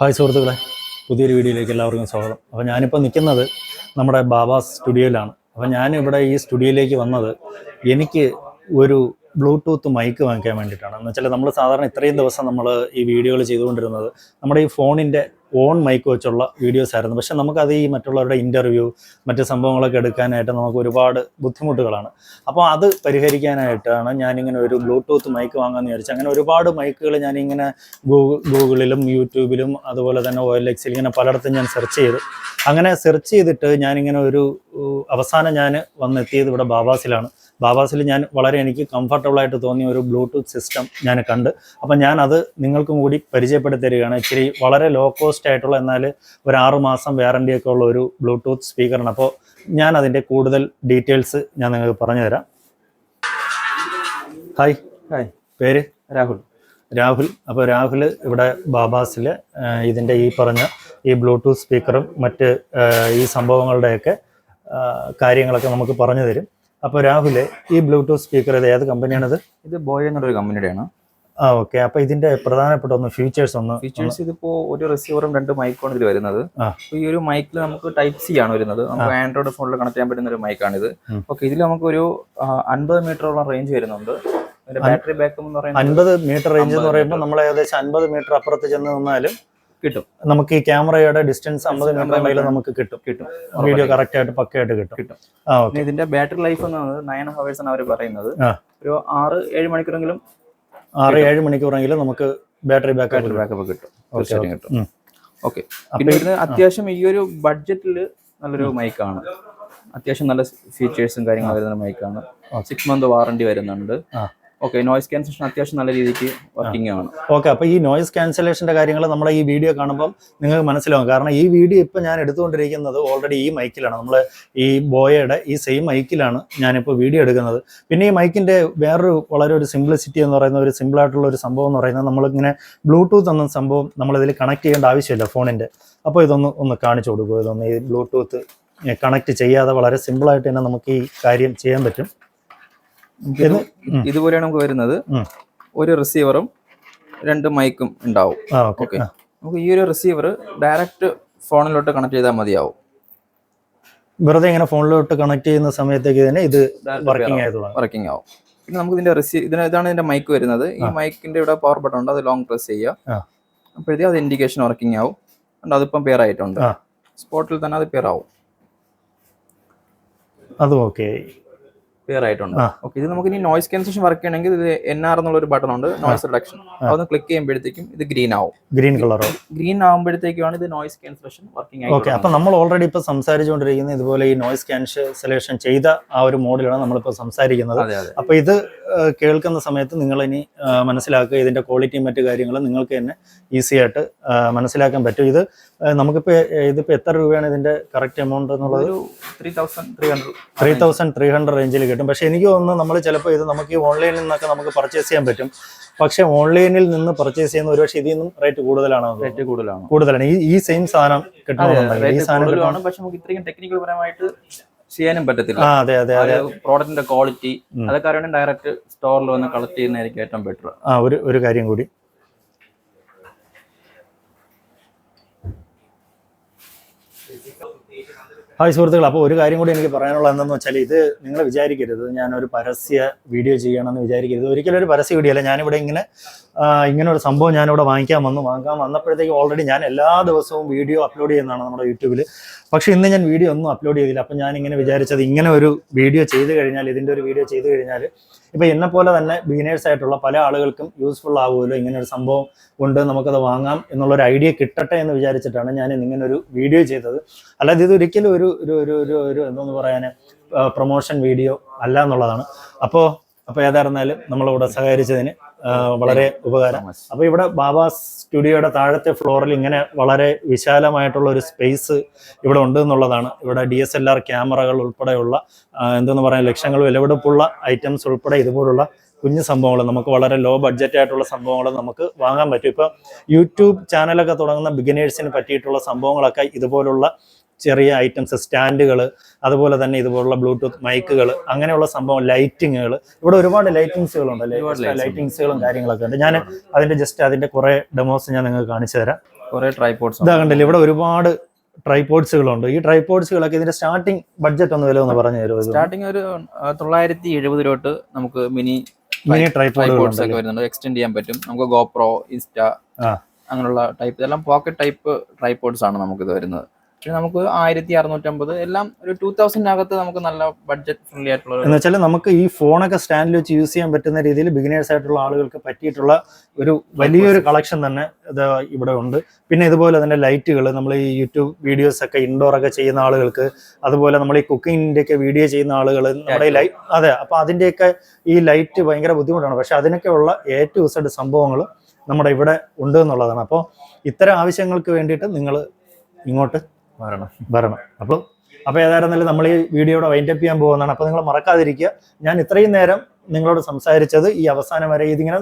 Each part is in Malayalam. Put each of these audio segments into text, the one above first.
ഹായ് സുഹൃത്തുക്കളെ പുതിയൊരു വീഡിയോയിലേക്ക് എല്ലാവർക്കും സ്വാഗതം. അപ്പോൾ ഞാനിപ്പോൾ നിൽക്കുന്നത് നമ്മുടെ ബാബാസ് സ്റ്റുഡിയോയിലാണ്. അപ്പോൾ ഞാനിവിടെ ഈ സ്റ്റുഡിയോയിലേക്ക് വന്നത് എനിക്ക് ഒരു ബ്ലൂടൂത്ത് മൈക്ക് വാങ്ങിക്കാൻ വേണ്ടിയിട്ടാണ്. എന്ന് വെച്ചാൽ നമ്മൾ സാധാരണ ഇത്രയും ദിവസം നമ്മൾ ഈ വീഡിയോകൾ ചെയ്തുകൊണ്ടിരുന്നത് നമ്മുടെ ഈ ഫോണിന്റെ ഓൺ മൈക്ക് വെച്ചുള്ള വീഡിയോസ് ആയിരുന്നു. പക്ഷെ നമുക്കത് ഈ മറ്റുള്ളവരുടെ ഇന്റർവ്യൂ മറ്റ് സംഭവങ്ങളൊക്കെ എടുക്കാനായിട്ട് നമുക്ക് ഒരുപാട് ബുദ്ധിമുട്ടുകളാണ്. അപ്പോൾ അത് പരിഹരിക്കാനായിട്ടാണ് ഞാനിങ്ങനെ ഒരു ബ്ലൂടൂത്ത് മൈക്ക് വാങ്ങാമെന്ന് വിചാരിച്ചു. അങ്ങനെ ഒരുപാട് മൈക്കുകൾ ഞാനിങ്ങനെ ഗൂഗിളിലും യൂട്യൂബിലും അതുപോലെ തന്നെ ഓയിൽ എക്സിൽ ഇങ്ങനെ പലയിടത്തും ഞാൻ സെർച്ച് ചെയ്തു. അങ്ങനെ സെർച്ച് ചെയ്തിട്ട് ഞാനിങ്ങനെ ഒരു അവസാനം ഞാൻ വന്നെത്തിയത് ഇവിടെ ബാബാസിലാണ്. ബാബാസിൽ ഞാൻ വളരെ എനിക്ക് കംഫർട്ടബിളായിട്ട് തോന്നിയ ഒരു ബ്ലൂടൂത്ത് സിസ്റ്റം ഞാൻ കണ്ട്. അപ്പം ഞാൻ അത് നിങ്ങൾക്കും കൂടി പരിചയപ്പെടുത്തി തരികയാണ്. ഇച്ചിരി വളരെ ലോ കോസ്റ്റ് ആയിട്ടുള്ള എന്നാൽ ഒരു ആറ് മാസം വാറണ്ടി ഒക്കെ ഉള്ള ഒരു ബ്ലൂടൂത്ത് സ്പീക്കറാണ് അപ്പോൾ ഞാൻ അതിന്റെ കൂടുതൽ ഡീറ്റെയിൽസ് ഞാൻ നിങ്ങൾക്ക് പറഞ്ഞു തരാം. ഹായ് ഹായ് പേര്? രാഹുൽ. രാഹുൽ. അപ്പോൾ രാഹുൽ ഇവിടെ ബാബാസിൽ ഇതിന്റെ ഈ പറഞ്ഞ ഈ ബ്ലൂടൂത്ത് സ്പീക്കറും മറ്റ് ഈ സംഭവങ്ങളുടെയൊക്കെ കാര്യങ്ങളൊക്കെ നമുക്ക് പറഞ്ഞു തരും. അപ്പോൾ രാഹുൽ ഈ ബ്ലൂടൂത്ത് സ്പീക്കർ ഇത് ഏത് കമ്പനിയാണത് ഇത് ബോയ് എന്നൊരു കമ്പനിയുടെയാണ് ആ ഓക്കെ അപ്പൊ ഇതിന്റെ പ്രധാനപ്പെട്ട ഒന്ന് ഫീച്ചേഴ്സ് ഒന്ന് ഫീച്ചേഴ്സ് ഇതിപ്പോ ഒരു റിസീവറും രണ്ട് മൈക്കാണ് ഇതിൽ വരുന്നത്. ഈ ഒരു മൈക്കിൽ നമുക്ക് ടൈപ്പ് സി ആണ് വരുന്നത്. നമുക്ക് ആൻഡ്രോയിഡ് ഫോണിൽ കണക്ട് ചെയ്യാൻ പറ്റുന്ന ഒരു മൈക്കാണ് ഇത്. ഓക്കെ ഇതിൽ നമുക്ക് ഒരു അൻപത് മീറ്ററോളം റേഞ്ച് വരുന്നുണ്ട്. ബാറ്ററി ബാക്കപ്പ് എന്ന് പറയുന്നത് അൻപത് മീറ്റർ റേഞ്ച് എന്ന് പറയുമ്പോൾ നമ്മൾ ഏകദേശം അൻപത് മീറ്റർ അപ്പുറത്ത് ചെന്ന് നിന്നാലും കിട്ടും. നമുക്ക് ഈ ക്യാമറയുടെ ഡിസ്റ്റൻസ് അമ്പത് മീറ്റർ മേലെ നമുക്ക് കിട്ടും. കിട്ടും. വീഡിയോ കറക്റ്റ് ആയിട്ട് പക്കയായിട്ട് കിട്ടും. കിട്ടും. ഇതിന്റെ ബാറ്ററി ലൈഫ് എന്ന് പറയുന്നത് നയൻ ഹവേഴ്സ് ആണ് അവർ പറയുന്നത്. ഒരു ആറ് ഏഴ് മണിക്കൂറെങ്കിലും ആറ് ഏഴ് മണിക്കൂറെങ്കിലും നമുക്ക് ബാറ്ററി ബാക്കപ്പ് ബാക്കപ്പ് കിട്ടും. തീർച്ചയായിട്ടും കിട്ടും. ഓക്കെ. അപ്പൊ പിന്നെ ഇതിന് അത്യാവശ്യം ഈ ഒരു ബഡ്ജറ്റിൽ നല്ലൊരു മൈക്കാണ് അത്യാവശ്യം നല്ല ഫീച്ചേഴ്സും കാര്യങ്ങളും വരുന്ന മൈക്കാണ് സിക്സ് മന്ത് വാറണ്ടി വരുന്നുണ്ട്. ഓക്കെ നോയ്സ് ക്യാൻസലേഷൻ അത്യാവശ്യം നല്ല രീതിക്ക് വർക്കിംഗ് ആണ്. ഓക്കെ അപ്പോൾ ഈ നോയിസ് ക്യാൻസലേഷന്റെ കാര്യങ്ങൾ നമ്മൾ ഈ വീഡിയോ കാണുമ്പോൾ നിങ്ങൾക്ക് മനസ്സിലാവും. കാരണം ഈ വീഡിയോ ഇപ്പോൾ ഞാൻ എടുത്തുകൊണ്ടിരിക്കുന്നത് ഓൾറെഡി ഈ മൈക്കിലാണ് നമ്മൾ ഈ ബോയയുടെ ഈ സെയിം മൈക്കിലാണ് ഞാനിപ്പോൾ വീഡിയോ എടുക്കുന്നത്. പിന്നെ ഈ മൈക്കിന്റെ വേറൊരു വളരെ ഒരു സിംപ്ലിസിറ്റി എന്ന് പറയുന്ന ഒരു സിമ്പിൾ ആയിട്ടുള്ള ഒരു സംഭവം എന്ന് പറയുന്നത് നമ്മളിങ്ങനെ ബ്ലൂടൂത്ത് എന്ന സംഭവം നമ്മൾ നമ്മളിതിൽ കണക്ട് ചെയ്യേണ്ട ആവശ്യമില്ല ഫോണിന്റെ അപ്പോൾ ഇതൊന്ന് ഒന്ന് കാണിച്ചു കൊടുക്കുക ഇതൊന്ന് ഈ ബ്ലൂടൂത്ത് കണക്ട് ചെയ്യാതെ വളരെ സിമ്പിളായിട്ട് തന്നെ നമുക്ക് ഈ കാര്യം ചെയ്യാൻ പറ്റും. ഇതുപോലെയാണ് നമുക്ക് വരുന്നത്. ഒരു റിസീവറും രണ്ട് മൈക്കും ഉണ്ടാവും. ഓക്കെ നമുക്ക് ഈ ഒരു റിസീവർ ഡയറക്റ്റ് ഫോണിലോട്ട് കണക്ട് ചെയ്താൽ മതിയാവും. വെറുതെ ഇങ്ങനെ ഫോണിലോട്ട് കണക്ട് ചെയ്യുന്ന സമയത്തേക്ക് തന്നെ ഇത് വർക്കിംഗ് വർക്കിംഗ് ആവും. പിന്നെ നമുക്ക് ഇതിന്റെ റിസീവ് ഇതിന് ഇതാണ് ഇതിന്റെ മൈക്ക് വരുന്നത്. ഈ മൈക്കിന്റെ ഇവിടെ പവർ ബട്ടൺ ഉണ്ട്. അത് ലോങ് പ്രസ് ചെയ്യുക. ആ. അപ്പോഴത്തേക്ക് അത് ഇൻഡിക്കേഷൻ വർക്കിംഗ് ആവും. ഉണ്ട് അതിപ്പം പെയർ ആയിട്ടുണ്ട്. സ്പോട്ടിൽ തന്നെ അത് പെയർ ആവും. അതും ഓക്കെ പെയർ ആയിട്ടുണ്ട്. ഓക്കെ ഇത് നമുക്ക് ഇനി നോയ്സ് ക്യാൻസലേഷൻ വർക്ക് ചെയ്യണമെങ്കിൽ ഇത് എൻ ആർ എന്നുള്ള ഒരു ബട്ടൺ ഉണ്ട് നോയ്സ് റിഡക്ഷൻ അതൊന്ന് ക്ലിക്ക് ചെയ്യുമ്പോഴത്തേക്കും ഇത് ഗ്രീൻ ആവും. ഗ്രീൻ കളറോ ഗ്രീൻ ആവുമ്പോഴത്തേക്കാണ് ഇത് നോയ്സ് ക്യാൻസലേഷൻ വർക്കിംഗ് ഓക്കെ ആയി അപ്പൊ നമ്മൾ ഓൾറെഡി ഇപ്പൊ സംസാരിച്ചുകൊണ്ടിരിക്കുന്നത് ഇതുപോലെ ഈ നോയ്സ് ക്യാൻസലേഷൻ ചെയ്ത ആ ഒരു മോഡിലാണ് നമ്മളിപ്പോൾ സംസാരിക്കുന്നത്. അപ്പൊ ഇത് കേൾക്കുന്ന സമയത്ത് നിങ്ങൾ ഇനി മനസ്സിലാക്കുക ഇതിന്റെ ക്വാളിറ്റിയും മറ്റു കാര്യങ്ങളും നിങ്ങൾക്ക് തന്നെ ഈസി ആയിട്ട് മനസ്സിലാക്കാൻ പറ്റും. ഇത് നമുക്കിപ്പോ ഇതിപ്പോ എത്ര രൂപയാണ് ഇതിന്റെ കറക്റ്റ് എമൗണ്ട് എന്നുള്ളത്? ത്രീ തൗസൻഡ് ത്രീ ഹൺഡ്രഡ് റേഞ്ചിൽ കിട്ടും. പക്ഷെ എനിക്ക് തോന്നുന്നു നമ്മൾ ചിലപ്പോൾ ഇത് നമുക്ക് ഓൺലൈനിൽ നിന്നൊക്കെ നമുക്ക് പർച്ചേസ് ചെയ്യാൻ പറ്റും. പക്ഷേ ഓൺലൈനിൽ നിന്ന് പർച്ചേസ് ചെയ്യുന്ന ഒരുപക്ഷെ ഇതിൽ നിന്നും റേറ്റ് കൂടുതലാണ് റേറ്റ് കൂടുതലാണ്. കൂടുതലാണ്. ഈ ഈ സെയിം സാധനം കിട്ടണമെന്നുണ്ടെങ്കിൽ ഈ റേറ്റ് സാധനം കൂടുതലാണ്. പക്ഷെ നമുക്ക് ഇത്രയും ടെക്നിക്കൽ പരമായിട്ട് ചെയ്യാനും പറ്റത്തില്ല. അതെ അതെ അതെ. പ്രോഡക്റ്റിന്റെ ക്വാളിറ്റി. അതൊക്കെ അറിയണം ഡയറക്റ്റ് സ്റ്റോറിൽ വന്ന് കളക്ട് ചെയ്യുന്നതായിരിക്കും ഏറ്റവും ബെറ്റർ ആ ഒരു ഒരു കാര്യം കൂടി. ഹായ് സുഹൃത്തുക്കൾ അപ്പോൾ ഒരു കാര്യം കൂടി എനിക്ക് പറയാനുള്ള എന്തെന്ന് വെച്ചാൽ ഇത് നിങ്ങൾ വിചാരിക്കരുത്. ഞാനൊരു പരസ്യ വീഡിയോ ചെയ്യണമെന്ന് വിചാരിക്കരുത്. ഒരിക്കലും ഒരു പരസ്യ വീഡിയോ അല്ല. ഞാനിവിടെ ഇങ്ങനെ ഇങ്ങനെ ഒരു സംഭവം ഞാനിവിടെ വാങ്ങിക്കാൻ വന്നു. വാങ്ങിക്കാൻ വന്നപ്പോഴത്തേക്ക് ഓൾറെഡി ഞാൻ എല്ലാ ദിവസവും വീഡിയോ അപ്ലോഡ് ചെയ്യുന്നതാണ് നമ്മുടെ യൂട്യൂബിൽ പക്ഷേ ഇന്ന് ഞാൻ വീഡിയോ ഒന്നും അപ്ലോഡ് ചെയ്തില്ല. അപ്പം ഞാൻ ഇങ്ങനെ വിചാരിച്ചത് ഇങ്ങനെ ഒരു വീഡിയോ ചെയ്ത് കഴിഞ്ഞാൽ ഇതിന്റെ ഒരു വീഡിയോ ചെയ്ത് കഴിഞ്ഞാൽ ഇപ്പം എന്നെ പോലെ തന്നെ ബിഗിനേഴ്സ് ആയിട്ടുള്ള പല ആളുകൾക്കും യൂസ്ഫുൾ ആവുമല്ലോ. ഇങ്ങനെ ഒരു സംഭവം ഉണ്ട് നമുക്കത് വാങ്ങാം എന്നുള്ളൊരു ഐഡിയ കിട്ടട്ടെ എന്ന് വിചാരിച്ചിട്ടാണ് ഞാൻ ഇങ്ങനെ ഒരു വീഡിയോ ചെയ്തത്. അല്ലാതെ ഇത് ഒരിക്കലും ഒരു ഒരു ഒരു ഒരു ഒരു എന്തോന്ന് പറയാൻ പ്രൊമോഷൻ വീഡിയോ അല്ല എന്നുള്ളതാണ്. അപ്പോൾ അപ്പോൾ ഏതായിരുന്നാലും നമ്മളിവിടെ സഹകരിച്ചതിന് വളരെ ഉപകാരം. അപ്പൊ ഇവിടെ ബാബാ സ്റ്റുഡിയോയുടെ താഴത്തെ ഫ്ലോറിൽ ഇങ്ങനെ വളരെ വിശാലമായിട്ടുള്ള ഒരു സ്പേസ് ഇവിടെ ഉണ്ട് എന്നുള്ളതാണ്. ഇവിടെ ഡി എസ് എൽ ആർ ക്യാമറകൾ ഉൾപ്പെടെയുള്ള എന്തെന്ന് പറയാൻ ലക്ഷങ്ങൾ വിലവെടുപ്പുള്ള ഐറ്റംസ് ഉൾപ്പെടെ ഇതുപോലുള്ള കുഞ്ഞു സംഭവങ്ങൾ നമുക്ക് വളരെ ലോ ബഡ്ജറ്റ് ആയിട്ടുള്ള സംഭവങ്ങൾ നമുക്ക് വാങ്ങാൻ പറ്റും. ഇപ്പം യൂട്യൂബ് ചാനലൊക്കെ തുടങ്ങുന്ന ബിഗിനേഴ്സിന് പറ്റിയിട്ടുള്ള സംഭവങ്ങളൊക്കെ ഇതുപോലുള്ള ചെറിയ ഐറ്റംസ് സ്റ്റാൻഡുകൾ അതുപോലെ തന്നെ ഇതുപോലുള്ള ബ്ലൂടൂത്ത് മൈക്കുകൾ അങ്ങനെയുള്ള സംഭവം ലൈറ്റിങ്ങുകൾ ഇവിടെ ഒരുപാട് ലൈറ്റിങ്സുകളുണ്ട്. ലൈറ്റിങ്സുകളും കാര്യങ്ങളൊക്കെ ഉണ്ട്. ഞാൻ അതിന്റെ ജസ്റ്റ് അതിന്റെ കുറെ ഡെമോസ് ഞാൻ നിങ്ങൾക്ക് കാണിച്ചു തരാം. കുറെ ട്രൈപോഡ്സ് ഇതാ കണ്ടില്ല ഇവിടെ ഒരുപാട് ട്രൈപോഡ്സുകളുണ്ട് ഈ ട്രൈപോഡ്സുകളൊക്കെ ഇതിന്റെ സ്റ്റാർട്ടിംഗ് ബഡ്ജറ്റ് ഒന്ന് വില ഒന്ന് പറഞ്ഞു തരുമോ സ്റ്റാർട്ടിംഗ് സ്റ്റാർട്ടിങ് ഒരു തൊള്ളായിരത്തി എഴുപത് രൂപ തൊട്ട് നമുക്ക് മിനി മിനി ട്രൈപോഡ്സ് ഒക്കെ വരുന്നുണ്ട്. എക്സ്റ്റെൻഡ് ചെയ്യാൻ പറ്റും. നമുക്ക് ഗോപ്രോ ഇൻസ്റ്റ. അങ്ങനെയുള്ള ടൈപ്പ് ഇതെല്ലാം പോക്കറ്റ് ടൈപ്പ് ട്രൈപോഡ്സ് ആണ് നമുക്ക് ഇത് വരുന്നത്. പിന്നെ നമുക്ക് ആയിരത്തി അറുന്നൂറ്റമ്പത് എല്ലാം ഒരു ടൂ തൗസൻഡിനകത്ത് നമുക്ക് നല്ല ബഡ്ജറ്റ് ഫ്രണ്ട്ലി ആയിട്ടുള്ള എന്ന് വെച്ചാൽ നമുക്ക് ഈ ഫോണൊക്കെ സ്റ്റാൻഡിൽ വെച്ച് യൂസ് ചെയ്യാൻ പറ്റുന്ന രീതിയിൽ ബിഗിനേഴ്സ് ആയിട്ടുള്ള ആളുകൾക്ക് പറ്റിയിട്ടുള്ള ഒരു വലിയൊരു കളക്ഷൻ തന്നെ ഇത് ഇവിടെ ഉണ്ട്. പിന്നെ ഇതുപോലെ തന്നെ ലൈറ്റുകൾ നമ്മൾ ഈ യൂട്യൂബ് വീഡിയോസ് ഒക്കെ ഇൻഡോർ ഒക്കെ ചെയ്യുന്ന ആളുകൾക്ക് അതുപോലെ നമ്മൾ ഈ കുക്കിങ്ങിന്റെ ഒക്കെ വീഡിയോ ചെയ്യുന്ന ആളുകൾ നമ്മുടെ ലൈറ്റ് അതെ അപ്പൊ അതിന്റെയൊക്കെ ഈ ലൈറ്റ് ഭയങ്കര ബുദ്ധിമുട്ടാണ്. പക്ഷെ അതിനൊക്കെ ഉള്ള എ ടു സെഡ് സംഭവങ്ങൾ നമ്മുടെ ഇവിടെ ഉണ്ട് എന്നുള്ളതാണ്. അപ്പോൾ ഇത്തരം ആവശ്യങ്ങൾക്ക് വേണ്ടിയിട്ട് നിങ്ങൾ ഇങ്ങോട്ട് വരണം. വരണം. അപ്പോൾ അപ്പോൾ ഏതായിരുന്നാലും നമ്മൾ ഈ വീഡിയോയുടെ വൈൻഡപ്പ് ചെയ്യാൻ പോകുന്നതാണ്. അപ്പോൾ നിങ്ങൾ മറക്കാതിരിക്കുക. ഞാൻ ഇത്രയും നേരം നിങ്ങളോട് സംസാരിച്ചത് ഈ അവസാനം വരെ ഇതിങ്ങനെ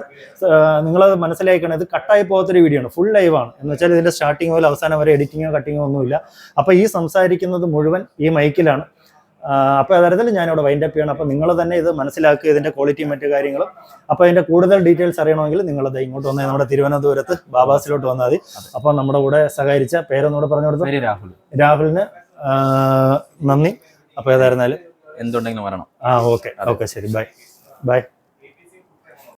നിങ്ങളത് മനസ്സിലാക്കണം ഇത് കട്ടായി പോകാത്തൊരു വീഡിയോ ആണ്. ഫുൾ ലൈവാണ് എന്ന് വെച്ചാൽ ഇതിന്റെ സ്റ്റാർട്ടിങ് മുതൽ അവസാനം വരെ എഡിറ്റിങ്ങോ കട്ടിങ്ങോ ഒന്നുമില്ല. അപ്പോൾ ഈ സംസാരിക്കുന്നത് മുഴുവൻ ഈ മൈക്കിലാണ് അപ്പോൾ തരത്തിൽ ഞാനിവിടെ വൈൻഡപ്പ് ചെയ്യണം. അപ്പോൾ നിങ്ങൾ തന്നെ ഇത് മനസ്സിലാക്കുക ഇതിന്റെ ക്വാളിറ്റിയും മറ്റു കാര്യങ്ങളും. അപ്പോൾ അതിന്റെ കൂടുതൽ ഡീറ്റെയിൽസ് അറിയണമെങ്കിൽ നിങ്ങളത് ഇങ്ങോട്ട് വന്നാൽ നമ്മുടെ തിരുവനന്തപുരത്ത് ബാബാസിലോട്ട് വന്നാൽ മതി. അപ്പോൾ നമ്മുടെ കൂടെ സഹകരിച്ച പേരൊന്നുകൂടെ പറഞ്ഞു കൊടുത്തു? രാഹുൽ. രാഹുലിന് നന്ദി. അപ്പോൾ ഏതായിരുന്നാലും? എന്തുണ്ടെങ്കിലും വരണം. ആ ഓക്കെ. ഓക്കെ ശരി. ബൈ. ബൈ.